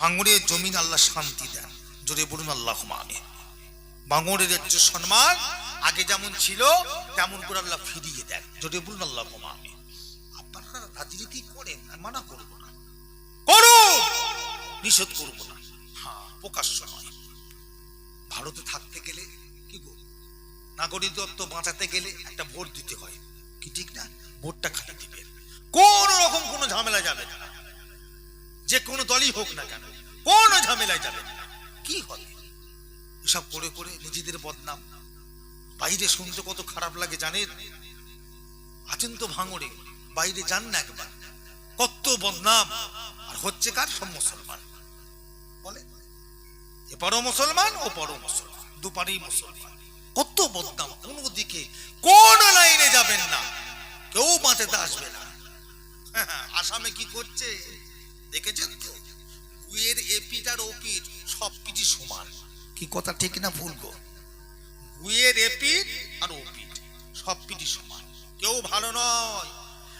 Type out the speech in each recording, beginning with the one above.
ভাঙড়ের জমিন আল্লাহ শান্তি দেন। জোরে বলুন আল্লাহ আমি ভাঙড়ের যে সম্মান আগে যেমন ছিল, তেমন করে আল্লাহ ফিরিয়ে দেন। জোরে বলুন আল্লাহ আমি আপনারা রাজনীতি করেন? মানা করব না। নিষেধ করব না। হ্যাঁ প্রকাশ্য নয়। ভারতে থাকতে গেলে কি গো? নাগরিকত্ব বাঁচাতে গেলে একটা ভোট দিতে হয়। কি ঠিক না? ভোটটা খালি দিবেন কোন রকম কোনো ঝামেলা যাবে না। যে কোনো দলই হোক না কেন কোন ঝামেলায় যাবে কি হবে? এসব করে করে নিজেদের বদনাম। বাইরে শুনতে কত খারাপ লাগে জানেন? আছেন তো ভাঙড়ে বাইরে যান না একবার। কত বদনাম। আর হচ্ছে কার সব মুসলমান? বলে এপারও মুসলমান ও পরও মুসলমান দুপারেই মুসলমান। কত বদনাম কোন দিকে কোন লাইনে যাবেন না। কেউ বাঁচাতে আসবে না। হ্যাঁ, আসামে কি করছে? দেখেছেন তো? গুয়ের এপিট আর ওপিট সব কিছু সমান। কি কথা, ঠিক না ভুল গো? গুয়ের এপিট আর ওপিট সব কিছু সমান। কেউ ভালো নয়।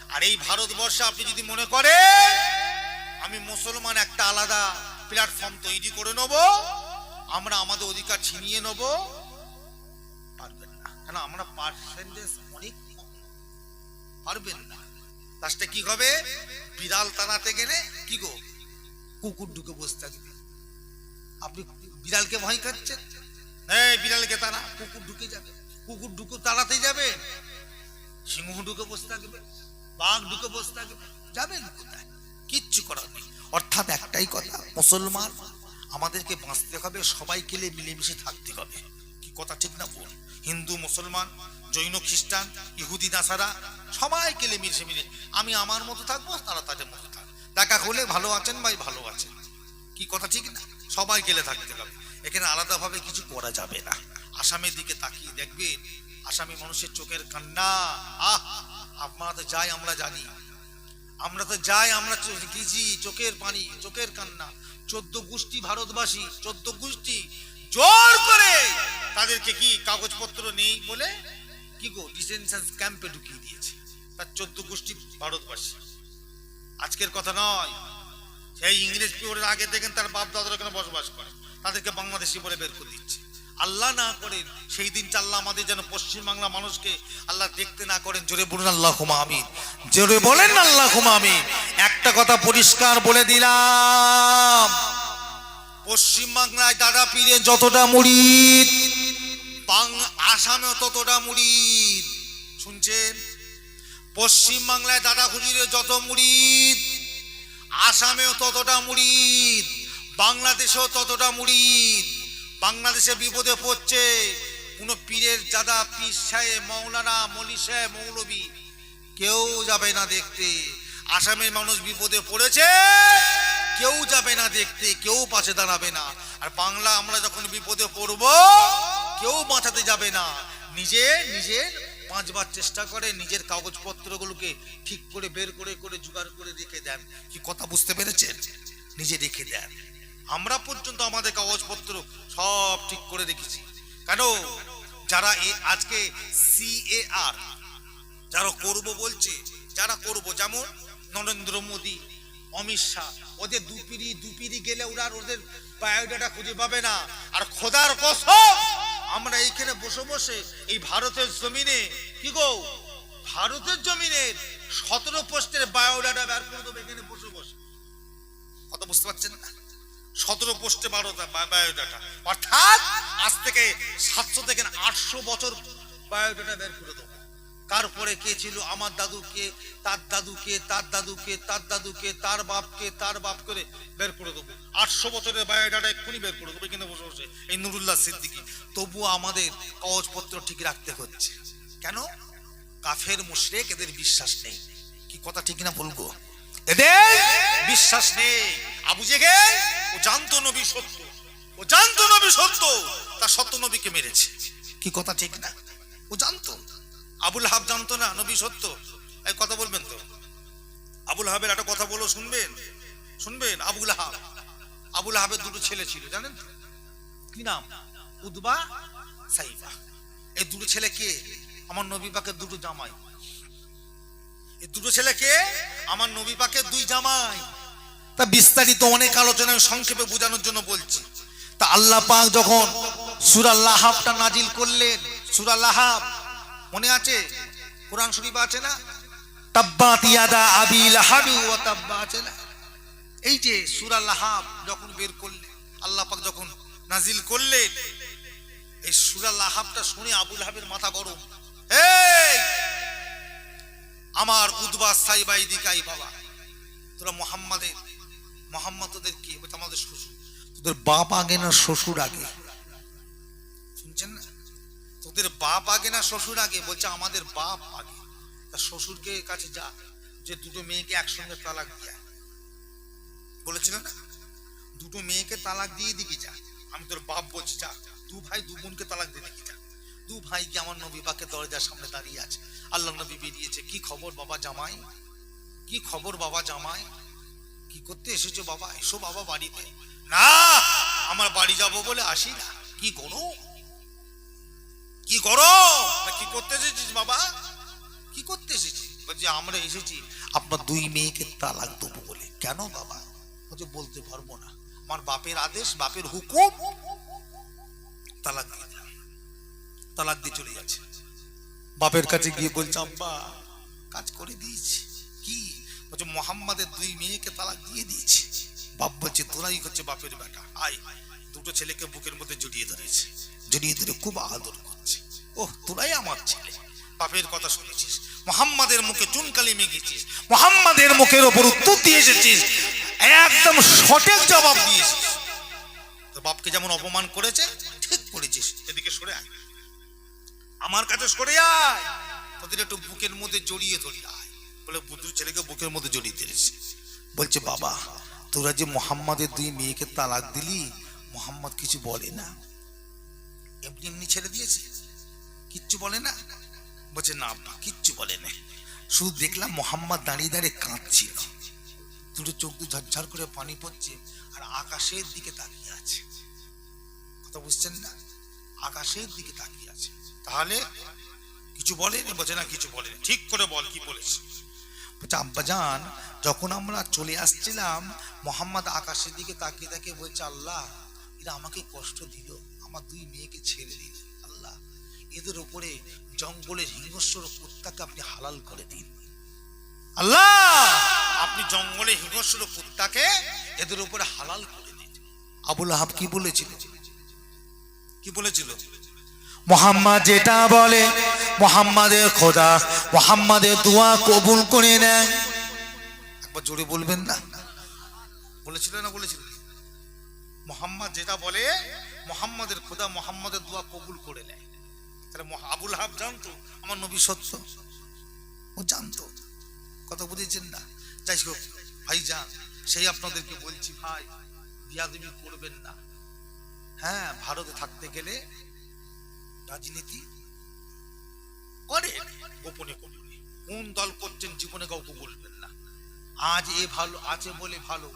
আর এই ভারতবর্ষে আপনি যদি মনে করেন, আমি মুসলমান একটা আলাদা প্ল্যাটফর্ম তৈরি করে নেব, আমরা আমাদের অধিকার ছিনিয়ে নেব। পারবেন না। কেন, আমরা পার্সেন্টেজ অনেক পারবেন না। লাস্টে কি হবে? বিড়াল টানাতে গেলে কি গো? কুকুর ঢুকে বসে থাকবে। আপনি বিড়ালকে ভয় খাচ্ছেন? হ্যাঁ বিড়ালকে তারা কুকুর ঢুকে যাবে। কুকুর ঢুকে তাড়াতে যাবে। সিংহ ঢুকে বসে থাকবে। বাঘ ঢুকে বসে থাকবে। যাবেন কোথায়? কিচ্ছু করার নেই। অর্থাৎ একটাই কথা, মুসলমান, আমাদেরকে বাঁচতে হবে সবাই কেলে মিলেমিশে থাকতে হবে। কি কথা, ঠিক না বল হিন্দু, মুসলমান জৈন খ্রিস্টান, ইহুদি, নাসারা সবাই কেলে মিশে মিলে। আমি আমার মতো থাকব, তারা তাদের মতো থাকবে। দেখা হলে ভালো আছেন ভাই, ভালো আছেন। কি কথা ঠিক না? সবাই গেলে থাকতে হবে এখানে আলাদাভাবে কিছু করা যাবে না। আসামের দিকে তাকিয়ে দেখবেন, আসামি মানুষের চোখের কান্না। আহ আপনারা তো যাই, আমরা জানি। আমরা তো যাই, আমরা গেছি চোখের পানি, চোখের কান্না। চোদ্দ গোষ্ঠী ভারতবাসী, চোদ্দ গোষ্ঠী জোর করে তাদেরকে কি কাগজপত্র নেই বলে কি গো ডিটেনশন ক্যাম্পে ঢুকিয়ে দিয়েছে। তার চোদ্দ গোষ্ঠী ভারতবাসী। আজকের কথা নয়। সেই ইংরেজ পিরিয়ডের আগে দেখেন তার বাপ দাদারা এখানে বসবাস করে? তাদেরকে বাংলাদেশি বলে বের করে দিচ্ছে। আল্লাহ না করেন, সেই দিন চাল্লা আমাদের যেন পশ্চিমবাংলা মানুষকে আল্লাহ দেখতে না করেন। জোরে বলুন আল্লাহ হুমা আমিন। জোরে বলেন আল্লাহ হুমা আমিন। একটা কথা পরিষ্কার বলে দিলাম। পশ্চিমবাংলায় দাদা পীরে যতটা মুড়িদ বাং আসামেও ততটা মুড়িদ। শুনছেন? পশ্চিমবাংলায় দাদা হুজুরের যত মুড়িদ, আসামেও ততটা মুড়িদ, বাংলাদেশেও ততটা মুড়িদ, বাংলাদেশে বিপদে পড়ছে কোনো পীরের দাদা, পীর সাহেব মৌলানা মলি সাহেব, মৌলবী। কেউ যাবে না দেখতে। আসামের মানুষ বিপদে পড়েছে, কেউ যাবে না দেখতে, কেউ পাশে দাঁড়াবে না। আর বাংলা আমরা যখন বিপদে পড়ব কেউ বাঁচাতে যাবে না। নিজে নিজের পাঁচবার চেষ্টা করে নিজের কাগজপত্রগুলোকে ঠিক করে, বের করে করে জোগাড় করে রেখে দেন। কি কথা বুঝতে পেরেছেন? নিজে রেখে দেন। আমরা পর্যন্ত আমাদের কাগজপত্র সব ঠিক করে রেখেছি। কেন? যারা এ, আজকে সিএআর যারা করব বলছে, যারা করব, যেমন নরেন্দ্র মোদী, অমিত শাহ, ওদের দুপিরি দুপিরি গেলে ওরা ওদের বায়োডাটা খুঁজে পাবে না। আর খোদার কসম আমরা এইখানে বসে বসে এই ভারতের জমিনে, কি গো? ভারতের জমিনের সতেরো পোস্টের বায়োডাটা বের করে দেবো এখানে বসে বসে। কথা বুঝতে পারছেন না? সতেরো পোস্টে বারো বায়োডাটা। অর্থাৎ আজ থেকে সাতশো থেকে আটশো বছর বায়োডাটা বের করে দেবো। কার পরে কে ছিল? আমার দাদুকে তার দাদুকে তার দাদুকে তার দাদুকে তার বাপকে তার বাপ করে বের করে দেবো। আটশো বছরের বায়োডাটা এক্ষুনি বের করে দেবো, এখানে বসে বসে। এই নুরুল্লাহ সিদ্দিকি, তবুও আমাদের কাগজপত্র ঠিক রাখতে হচ্ছে। কেন? কাফের মুশরেক, এদের বিশ্বাস নেই। কি কথা ঠিক না বলব এদের বিশ্বাস নেই। আবু জেগেল ও জানতো নবী সত্য। ও জানতো নবী সত্য। তার সত্য নবীকে মেরেছে। কি কথা ঠিক না? ও জানতো। আবুল হাব জানতো না, নবী সত্য। এই কথা বলবেন তো? আবুল হাবের একটা কথা বলো, শুনবেন? শুনবেন? আবুল হাব। আবুল হাবের দুটো ছেলে ছিল, জানেন? কি নাম? উদবা সাইবা এই দুটো ছেলে কে? আমার নবী পাকের দুটো জামাই। এই দুটো ছেলে কে? আমার নবী পাকের দুই জামাই। তা বিস্তারিত অনেক আলোচনা আমি সংক্ষেপে বোঝানোর জন্য বলছি। তা আল্লাহ পাক যখন সুরা লাহাবটা নাজিল করলেন, সুরা লাহাব মনে আছে? কোরআন শরীফ আছে না? তাব্বাত ইয়াদা আবি লাহাবি ওয়া তাব্বা আছে না? এই যে সুরা লাহাব যখন বের করলেন আল্লাহ পাক যখন নাজিল করলেন এই সুরা লাহাবটা শুনে আবুল হাবের মাথা গরম। এই! আমার উদ্বাস সাইবাই দিকাই বাবা। তোরা মোহাম্মদের মোহাম্মদ তোদের কি আমাদের শ্বশুর। তোদের বাপ আগে না শ্বশুর আগে? তোদের বাপ আগে না শ্বশুর আগে? বলছে, আমাদের বাপ আগে। তা শ্বশুরকে কাছে যা, যে দুটো মেয়েকে একসঙ্গে তালাক দিয়া বলেছিল না? দুটো মেয়েকে তালাক দিয়ে দিকে যা। আমি তোর বাপ বলছি, যা, দু ভাই দু বোনকে তালাক দিয়ে দিকে যা। দু ভাই কি আমার নবী পাকে দরজার সামনে দাঁড়িয়ে আছে। আল্লাহ নবী বেরিয়েছে। কি খবর বাবা জামাই? কি খবর বাবা জামাই? কি করতে এসেছ বাবা? এসো বাবা বাড়িতে। না, আমার বাড়ি যাব বলে আসি না। কি করো কি করো? কি করতে এসেছিস বাবা? কি করতে এসেছিস? বলছি, আমরা এসেছি। আপনার দুই মেয়েকে তালাক দেবো বলে। কেন বাবা? বলছে, বলতে পারব না। আমার বাপের আদেশ, বাপের হুকুম। তালাক। তালাক দিয়ে চলে যাচ্ছে। বাপের কাছে গিয়ে বলছে, আব্বা, কাজ করে দিয়েছি। কি? বলছে, মোহাম্মদের দুই মেয়েকে তালাক দিয়ে দিয়েছি। বাপ বলছে, তোরাই হচ্ছে বাপের বেটা। আয়, দুটো ছেলেকে বুকের মধ্যে জড়িয়ে ধরেছে। জড়িয়ে ধরে খুব আদর করছে ওহ, তোরাই আমার ছেলে। বাপের কথা শুনেছিস, মোহাম্মদের মুখে চুনকালি মেঘেছিস মোহাম্মদের মুখের ওপর উত্তর দিয়ে এসেছিস, একদম সঠিক জবাব দিয়েছিস। তোর বাপকে যেমন অপমান করেছে, ঠিক করেছিস। এদিকে সরে আয়। আমার কাছে সরে আয়। তোদের একটু বুকের মধ্যে জড়িয়ে ধরি। আয়। বলে বুদ্ধুর ছেলেকে বুকের মধ্যে জড়িয়ে ধরেছে বলছে, বাবা, তোরা যে মোহাম্মদের দুই মেয়েকে তালাক দিলি, মোহাম্মদ কিছু বলে না। এমনি এমনি ছেড়ে দিয়েছে কিচ্ছু বলে না? বলছে, না আব্বা, কিচ্ছু বলে না। শুধু দেখলাম মোহাম্মদ দাঁড়িয়ে দাঁড়িয়ে কাঁদছিল। দুটো চোখ দু ঝরঝর করে পানি পড়ছে আর আকাশের দিকে তাকিয়ে আছে। কথা বুঝছেন না? আকাশের দিকে তাকিয়ে আছে। তাহলে কিছু বলেনি বলছে, না, কিছু বলেনি ঠিক করে বল, কি বলেছে? বলছে আব্বাজান যখন আমরা চলে আসছিলাম, মোহাম্মদ আকাশের দিকে তাকিয়ে তাকিয়ে বলছে, আল্লাহ, এরা আমাকে কষ্ট দিল। আমার দুই মেয়েকে ছেড়ে দিল। এদের উপরে জঙ্গলের হিংস্র কুত্তাকে আপনি হালাল করে দিন। আল্লাহ! আপনি জঙ্গলে হিংস্র কুত্তাকে এদের উপরে হালাল করে দিন। আবুল আহাব কি বলেছিল? কি বলেছিল? মোহাম্মদ যেটা বলে মোহাম্মদের খোদা মোহাম্মদের দোয়া কবুল করে নেয়। একবার জোরে বলবেন না। বলেছিল না বলেছিল? মোহাম্মদ যেটা বলে মোহাম্মদের খোদা মোহাম্মদের দোয়া কবুল করে নেয়। তাহলে আবুল হাব জানতো, আমার নবী সত্য। ও জানতো। কথা বুঝেছেন না? যাই হোক ভাই যান সেই আপনাদেরকে বলছি ভাই করবেন না। হ্যাঁ ভারতে থাকতে গেলে রাজনীতি করে, গোপনে গোপনে কোন দল করছেন জীবনে কাউকে বলবেন না। আজ এ ভালো, আছে বলে ভালো।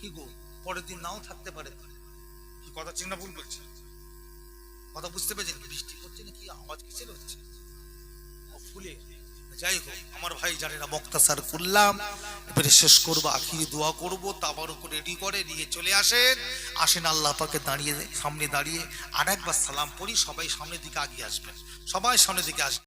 কি গো, পরের দিন নাও থাকতে পারে। কি কথা চিন্তা ভুল বলছে কথা বুঝতে পেরেছেন বৃষ্টি হচ্ছে নাকি? আওয়াজ কিসের হচ্ছে? ফুলে। যাই হোক, আমার ভাই জানে না স্যার করলাম, এবারে শেষ করব, আখিরে দোয়া করব, তাবার উপর রেডি করে নিয়ে চলে আসেন। আসেন আল্লাহ পাকে দাঁড়িয়ে, সামনে দাঁড়িয়ে আর একবার সালাম পড়ি, সবাই সামনের দিকে আগিয়ে আসবেন। সবাই সামনের দিকে আসবেন।